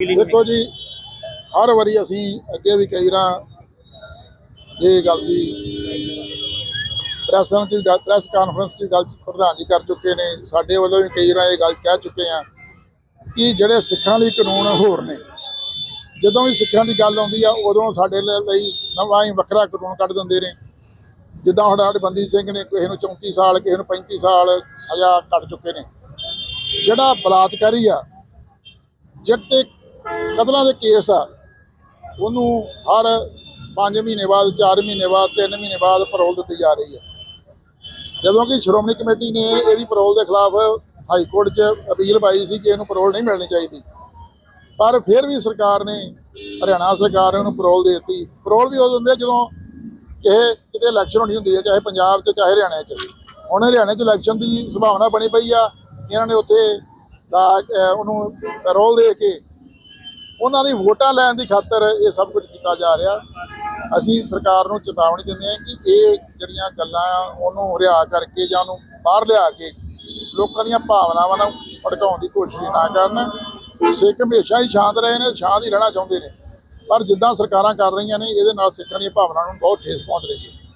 ਦੇਖੋ ਜੀ, ਹਰ ਵਾਰੀ ਅਸੀਂ ਅੱਗੇ ਵੀ ਕਈ ਵਾਰ ਇਹ ਗੱਲ ਦੀ ਪ੍ਰੈਸ ਚ ਗੱਲ- ਪ੍ਰੈਸ ਕਾਨਫਰੰਸ ਚ ਗੱਲ ਪ੍ਰਧਾਨ ਜੀ ਕਰ ਚੁੱਕੇ ਨੇ, ਸਾਡੇ ਵੱਲੋਂ ਵੀ ਕਈ ਵਾਰ ਇਹ ਗੱਲ ਕਹਿ ਚੁੱਕੇ ਆ ਕਿ ਜਿਹੜੇ ਸਿੱਖਾਂ ਲਈ ਕਾਨੂੰਨ ਹੋਰ ਨੇ, ਜਦੋਂ ਵੀ ਸਿੱਖਾਂ ਦੀ ਗੱਲ ਆਉਂਦੀ ਆ, ਉਦੋਂ ਸਾਡੇ ਲਈ ਨਵਾਂ ਹੀ ਵੱਖਰਾ ਕਾਨੂੰਨ ਕੱਢ ਦਿੰਦੇ ਨੇ। ਜਿੱਦਾਂ ਹੁਣ ਸਾਡੇ ਬੰਦੀ ਸਿੰਘ ਨੇ ਕਿਸੇ ਨੂੰ 34 ਸਾਲ, ਕਿਸੇ ਨੂੰ 35 ਸਾਲ ਸਜ਼ਾ ਕੱਟ ਚੁੱਕੇ ਨੇ। ਜਿਹੜਾ ਬਲਾਤਕਾਰੀ ਆ ਜਿਹੜੇ ਕਤਲਾਂ ਦੇ ਕੇਸ ਆ। ਉਹਨੂੰ ਹਰ 5 ਮਹੀਨੇ ਬਾਅਦ 4 ਮਹੀਨੇ ਬਾਅਦ 3 ਮਹੀਨੇ ਬਾਅਦ ਪਰੋਲ ਦਿੱਤੀ ਜਾ ਰਹੀ ਹੈ। ਜਦੋਂ ਕਿ ਸ਼੍ਰੋਮਣੀ ਕਮੇਟੀ ਨੇ ਇਹਦੀ ਪਰੋਲ ਦੇ ਖਿਲਾਫ ਹਾਈ ਕੋਰਟ 'ਚ ਅਪੀਲ ਪਾਈ ਸੀ ਕਿ ਇਹਨੂੰ ਪਰੋਲ ਨਹੀਂ ਮਿਲਣੀ ਚਾਹੀਦੀ। ਪਰ ਫਿਰ ਵੀ ਸਰਕਾਰ ਨੇ, ਹਰਿਆਣਾ ਸਰਕਾਰ ਨੇ ਉਹਨੂੰ ਪਰੋਲ ਦੇ ਦਿੱਤੀ। ਪਰੋਲ ਵੀ ਉਹ ਦਿੰਦੇ ਆ ਜਦੋਂ ਕਿਸੇ ਕਿਤੇ ਇਲੈਕਸ਼ਨ ਹੋਣੀ ਹੁੰਦੀ ਹੈ, ਚਾਹੇ ਪੰਜਾਬ 'ਚ, ਚਾਹੇ ਹਰਿਆਣਾ 'ਚ। ਹੁਣ ਹਰਿਆਣੇ 'ਚ ਇਲੈਕਸ਼ਨ ਦੀ ਸੰਭਾਵਨਾ ਬਣੀ ਪਈ ਆ। ਇਹਨਾਂ ਨੇ ਉੱਥੇ ਦਾ- ਉਹਨੂੰ ਪੈਰੋਲ ਦੇ ਕੇ ਉਹਨਾਂ ਦੀ ਵੋਟਾਂ ਲੈਣ ਦੀ ਖਾਤਰ ਇਹ ਸਭ ਕੁਝ ਕੀਤਾ ਜਾ ਰਿਹਾ। ਅਸੀਂ ਸਰਕਾਰ ਨੂੰ ਚੇਤਾਵਨੀ ਦਿੰਦੇ ਹਾਂ ਕਿ ਇਹ ਜਿਹੜੀਆਂ ਗੱਲਾਂ ਉਹਨੂੰ ਰਿਆ ਕਰਕੇ ਜਾਂ ਉਹਨੂੰ ਬਾਹਰ ਲਿਆ ਕੇ ਲੋਕਾਂ ਦੀਆਂ ਭਾਵਨਾਵਾਂ ਨੂੰ ਭੜਕਾਉਣ ਦੀ ਕੋਸ਼ਿਸ਼ ਨਾ ਕਰਨ। ਸਿੱਖ ਹਮੇਸ਼ਾ ਹੀ ਸ਼ਾਂਤ ਰਹੇ ਨੇ, ਸ਼ਾਂਤ ਹੀ ਰਹਿਣਾ ਚਾਹੁੰਦੇ ਨੇ। ਪਰ ਜਿੱਦਾਂ ਸਰਕਾਰਾਂ ਕਰ ਰਹੀਆਂ ਨੇ, ਇਹਦੇ ਨਾਲ ਸਿੱਖਾਂ ਦੀਆਂ ਭਾਵਨਾਵਾਂ ਨੂੰ ਬਹੁਤ ਠੇਸ ਪਹੁੰਚ ਰਹੀ ਹੈ।